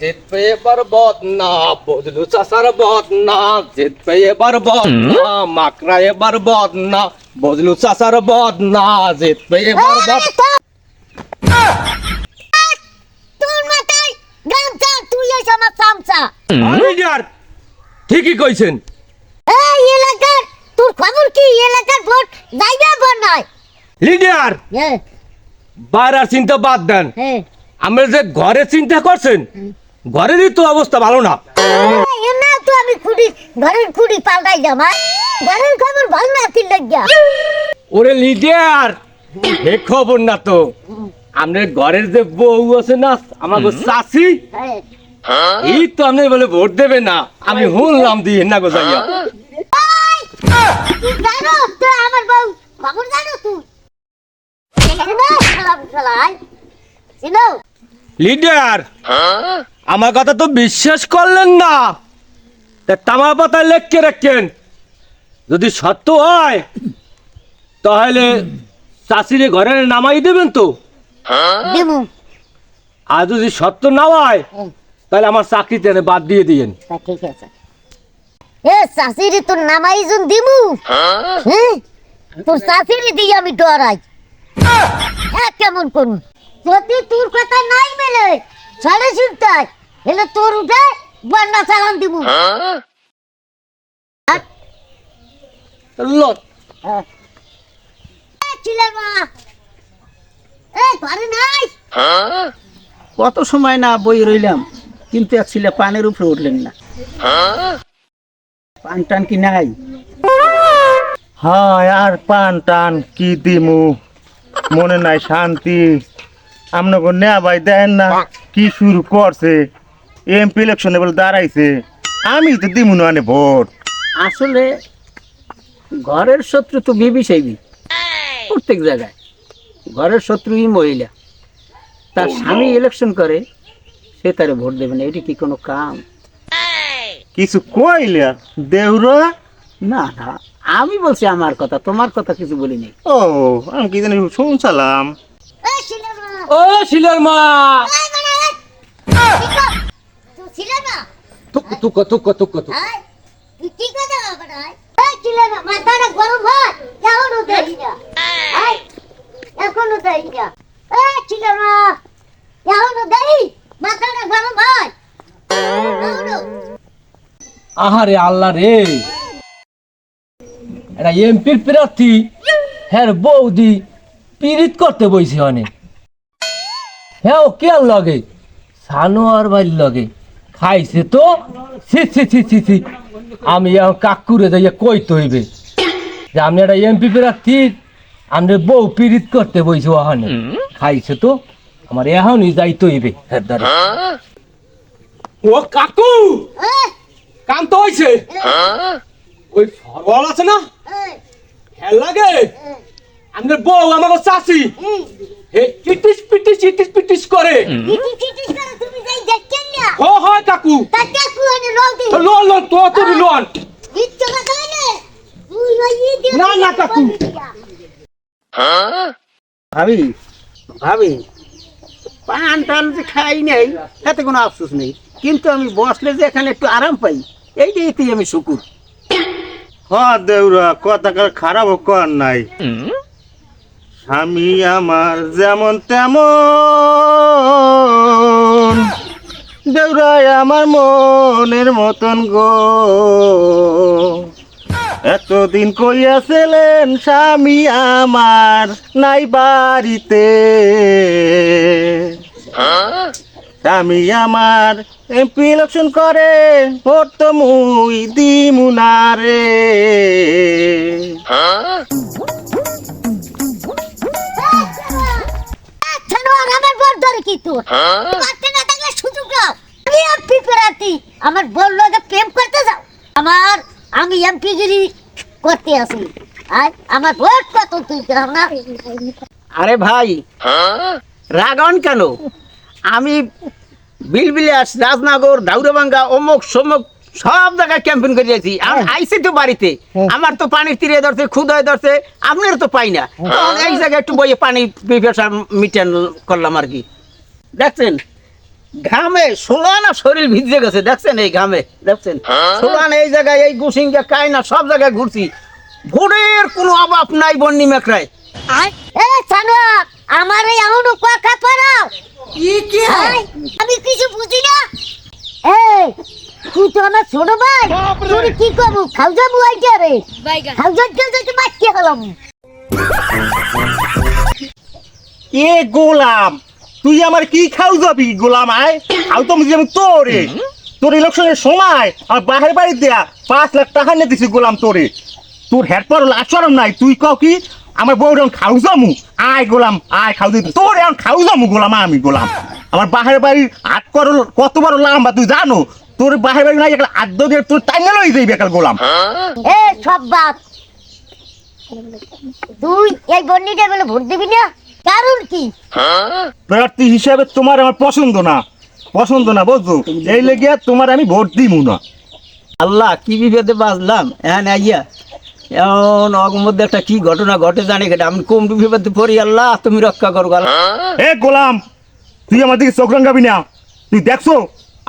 জিতবে এবার বদনা বদলু চাষার বদনা জিতবে এবার বদনা মাকড়া এবার বদনা বদলু চাষার বদনা জিতবে এবার বদ তোর মাথায় গামছা তুই এস আমার চামচা। লিডার ঠিকই কইছেন। এই এলাকার তোর খবর কি? এলাকার ভোট যাইবে আবার নাই? লিডার হ্যাঁ। বাইরের চিন্তা বাদ দেন। হ্যাঁ। আমরা যে ঘরে চিন্তা করছেন ঘরেরই তো অবস্থা ভালো না। এ না তো আমি খুঁড়ি ঘরের খুঁড়ি পাল্টাই ঘরের খবর ভালো না তিন লাগিয়া। ওরে লিডার হে খবর না তো। ঘরের যে বউ আছে না চাষি হ্যাঁ। এই তো আপনি বলে ভোট দেবে না। আমি শুনলাম দিয়ে না গো যাইয়া। জানো তো আমার বউ খবর জানো তুই চিনো শালা শালাই চিনো। লিডার আমার কথা তো বিশ্বাস করলেন না। তা তামা পাতায় লেখকে রাখেন। যদি সত্য হয় তাহলে চাষিরে ঘরে নামাই দেবেন তো। দিমু আর যদি সত্য না হয় তাহলে আমার চাকরিতে এনে বাদ দিয়ে দিয়েন। তা ঠিক আছে। এ শাশুড়ি তোর নামাই জন দিমু হ্যাঁ তোর শাশুড়ি দিয়ে আমি ডরাই। হ্যাঁ কেমন করুন? যদি তোর কথা নাই মেলে সাড়ে শুনতাই এলে তোর উঠে বন্যা চালান দিমু আর, লত হ্যাঁ। এ, ছিলেন মা। এ ঘরে নাই। কত সময় না বই রইলাম কিন্তু এক ছেলে পানের উপরে উঠলেন না। পান টান কি নাই? হায় আর পান টান কি দিমু? মনে নাই শান্তি। আপনাকে নেয়া ভাই দেন না কি শুরু করছে? এমপি ইলেকশনে বলে দাঁড়াইছে আমি তো দিমু না ভোট। আসলে ঘরের শত্রু তো বিবি সেইবি প্রত্যেক জায়গায়। ঘরের শত্রুই মহিলা। তার স্বামী ইলেকশন করে সে তারে ভোট দেবে না এটি কি কোনো কাম? কিছু কইলে দেউরা? না না আমি বলছি আমার কথা তোমার কথা কিছু বলি নাই ও আমি কি জানি শুনছিলাম। ও শিলার মা। এই এই, ছিলেন না তুক তুক তুক তুক তুক তুই কি কথা বাবাই? এই ছিলে না, মাথাটা গরম হয়, এখনও দেই না। আয়, এখনও দেই না। এই ছিলে না, এখনও দেই, মাথাটা গরম হয়। আহারে আল্লাহ রে। এটা এমপির প্রার্থী হ্যাঁ বৌদি পিরিত করতে বইছে অনেক। হ্যাঁ ও কে লগে? সানোয়ার বাড়ির লগে। খাইছে তো? ছি ছি ছি ছি ছি। আমি এখন কাকুরে যাইয়া কই হইবে যে আপনি একটা এমপি প্রার্থী আপনি বউ পীড়িত করতে বইছে ওখানে। খাইছে তো? আমার এখনই যাই তৈবে হ্যাঁ ও কাকু! কাম তো হয়েছে ওই ফরওয়াল আছে না? হ্যাঁ লাগে? আমাদের বউ আমাকে চাষি। হে ইটিস পিটিস ইটিস পিটিস করে। তুমি? হ হয় কাকু। লোন লোন তো তো লোন ইচ্ছে কথা হইলে, তুই ওই ই দিয়ে না, না, কাকু। ভাবি ভাবি পান টান যে খাই নাই তাতে কোনো আফসোস নেই। কিন্তু আমি বসলে যে এখানে একটু আরাম পাই এইটাই আমি শুকুর। হ দেউরা কথা খারাপ কর নাই। স্বামী আমার যেমন তেমন দেউরাই আমার মনের মতন গো। এতদিন কইয়াছিলেন, স্বামী আমার নাই বাড়িতে। স্বামী আমার এমপি ইলেকশন করে, ভোট তো মুই দিমু তোর? পারতে না থাকলে সুযোগ দাও আমি এমপি প্রার্থী। আমার বল লোকে প্রেম করতে যাও। আমার আমি এমপি গিরি করতে আসি আর আমার ভোট কত তুই না আরে ভাই রাগন কেন? আমি বিলবিলাস রাজনগর দাউরাবাঙ্গা অমুক সমুক সব জায়গায় ক্যাম্পেইন করে যাচ্ছি আমি আইসি তো বাড়িতে। আমার তো পানির তীরে ধরছে ক্ষুদায় ধরছে আপনার তো পাই না। এই জায়গায় একটু বইয়ে পানি পিপাসা মিটান করলাম আর কি। দেখছেন? ঘামে সোলানা শরীর ভিজে গেছে দেখছেন এই ঘামে? দেখছেন? সোলান এই জায়গায় এই গুসিঙ্গা কায়না সব জায়গায় ঘুরছি। ভোরের কোনো অভাব নাই বন্নি মেকরায় আমার এই আউনু কথা পড়াও হাই, আমি কিছু বুঝি না। এই তুই তো আমার ছোট ভাই। তুই কি করব? রে? হলাম? এ গোলাম তুই আমার কি খাও যাবি গোলাম আয়? খাও তো আমি তোরে। তোর ইলেকশনের সময় আমার বাহির বাড়ি দেয়া পাঁচ লাখ টাকা নিয়ে দিছি গোলাম তোরে। তোর হেড পর আচরণ নাই। তুই কও কি আমার বউ যখন খাও যামু? আয় গোলাম আয় খাও দিবি তোর এখন খাও যামু গোলাম আমি গোলাম। আমার বাহির বাড়ির আট করল কত বড় লাম্বা তুই জানো? তোর বাহির বাড়ি নাই একটা আদ্য দিয়ে তোর টাইনে লই যাইবি একাল গোলাম। এ সব বাপ। তুই এই বন্নিটা বলে ভোট দিবি না? কারণ কি? প্রার্থী হিসাবে তোমার আমার পছন্দ না। পছন্দ না বুঝছ? এই লেগে তোমার আমি ভোট দিমু না। আল্লাহ কি বিপদে বাঁচলাম? হ্যাঁ আইয়া এমন মধ্যে একটা কি ঘটনা ঘটে জানি কেটে। আমি কোন বিপদে পড়ি আল্লাহ তুমি রক্ষা করো এ গোলাম তুই আমার দিকে চোখ রাঙ্গাবি না। তুই দেখছ?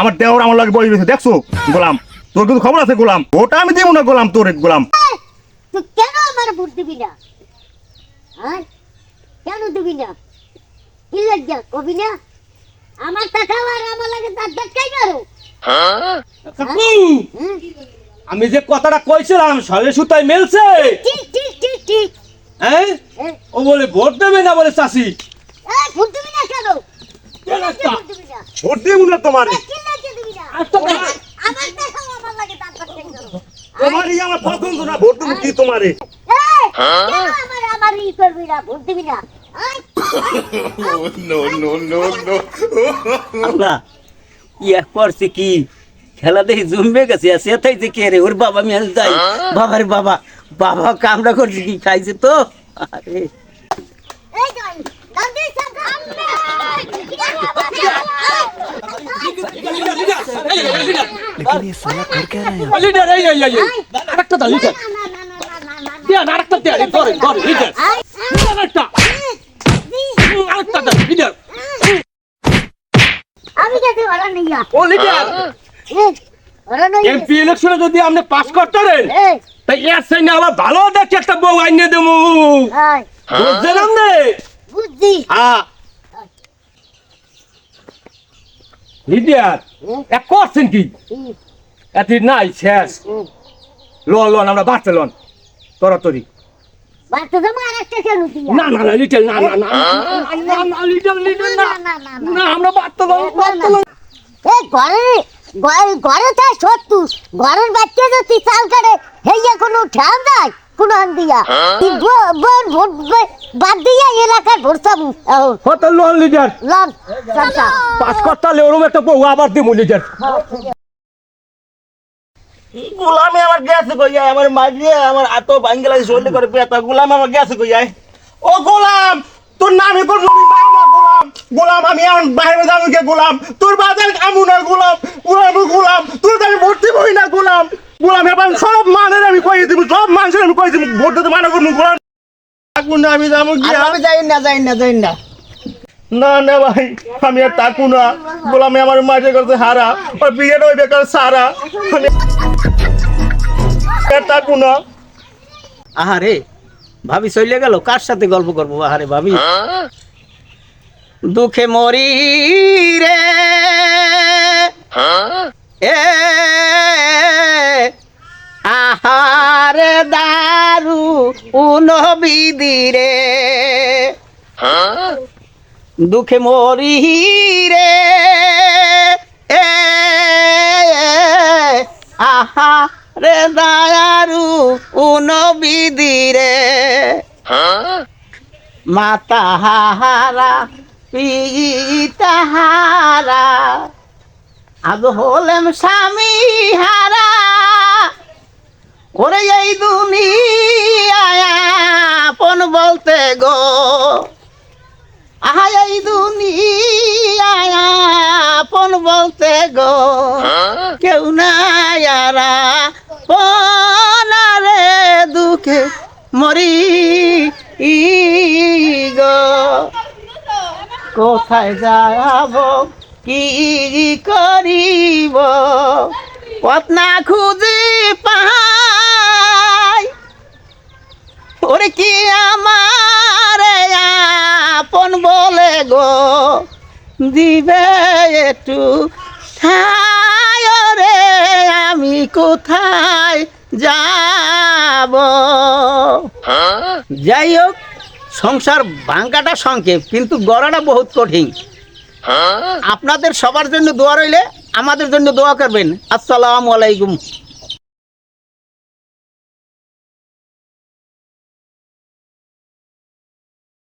আমার দেওয়ার আমার লাগে বই রয়েছে। দেখছ? গোলাম তোর কিন্তু খবর আছে গোলাম? ওটা আমি দিব না গোলাম তোর গোলাম। তুই কেন আমার ভোট দিবি না? হ্যাঁ কেন দিবি না? কি লজ্জা কবি না? আমার টাকা আর আমার লাগে তার দেখাই মারো। হুম? আমি যে কথাটা কইছিলাম সলে সুতায় মেলছে? ঠিক ঠিক ঠিক ঠিক হ্যাঁ? ও বলে ভোট দেবে না? বলে চাষি। এই, ভোট দিবি না কেন? কেন লজ্জা ভোট দিবি না? ভোট দিব না তোমার। তোমারই আমার পছন্দ না ভোট দেবো কি তোমারে? এই, কেন আমার আমার ই করবি না ভোট দিবি না। আয়, আল্লাহ ইয়া করছে কি? খেলা দেখি জমবে গেছে আর সেটাই যে কে রে? ওর বাবা আমি যাই। বাবার বাবা বাবা কামড়া করছে কি খাইছে তো? আরে। এই আমি ইলেকশনে যদি আপনি পাস করতে পারেন তাই এর সাইনে আবার ভালো দেখে একটা বউ আইনে দেবো আয় বুঝলেন না বুঝছি হ্যাঁ লিডার এক করছেন কি এত নাই শেষ। লোন লোন আমরা বাড়তে লোন তরাতরি দিয়া না না না লিটল না না না না না লিটল লিটল না আমরা লোন লোন এই ঘরে ঘরে ঘরে তাই সত্তু ঘরের বাচ্চা যদি চাল কাটে হেইয়া কোনো ঠাম নাই কোনো আন দিয়া ব- ভোট বাদ দিয়া এলাকার ভোট চাবু কত লোন লিডার। লন চাচা পাস করতে হলে ওরকম একটা বউ আবার দিব লিডার। গোলামে আমার গেছে কইয়া আমার মাঝিয়ে আমার আতো বাঙ্গলা শরীরে করে পেতা গোলাম আমার গেছে কইয়া ও গোলাম তোর নামে কোন নবী মামা গোলাম। গোলাম আমি এখন বাইরে যাব কে গোলাম? তোর বাজার কামু না গোলাম গোলাম গোলাম। তোর আমি ভর্তি করি না গোলাম। গোলাম এবার সব মানের আমি কই দিব সব মানুষের আমি কই দিব ভোট দিতে মানা করব গোলাম থাকব না আমি যাব গিয়া। আমি যাই না যাই না যাই না। না না ভাই আমি আর তাকু না। গোলামে আমার মাঝে করতে হারা আর বিয়েটা ওই বেকার সারা। আর তাকু না। আহারে ভাবি চলে গেল কার সাথে গল্প করব? আহারে ভাবি। দুঃখে মরি রে। এ উনবিদি রে দুঃখে মরি রে। আহা, রে দায়ারু উনবিদি রে মাতা হারা পিতা হারা। আজ স্বামী হারা। ওরে এই দুনিয়ায় আপন বলতে গো। আহা, এই দুনিয়ায় আপন বলতে গো। কেউ না আরা রে দুঃখে মরি গো। কোথায় যাব, কি করিব? পথ না খুঁজি পাই ওরে কি আমার আপন বলে গো? দিবে একটু রে আমি কোথায় যাব? যাই হোক, সংসার ভাঙ্গাটা সংক্ষেপ, কিন্তু গড়াটা বহুত কঠিন। আপনাদের সবার জন্য দোয়া রইলে আমাদের জন্য দোয়া করবেন। আসসালামু আলাইকুম।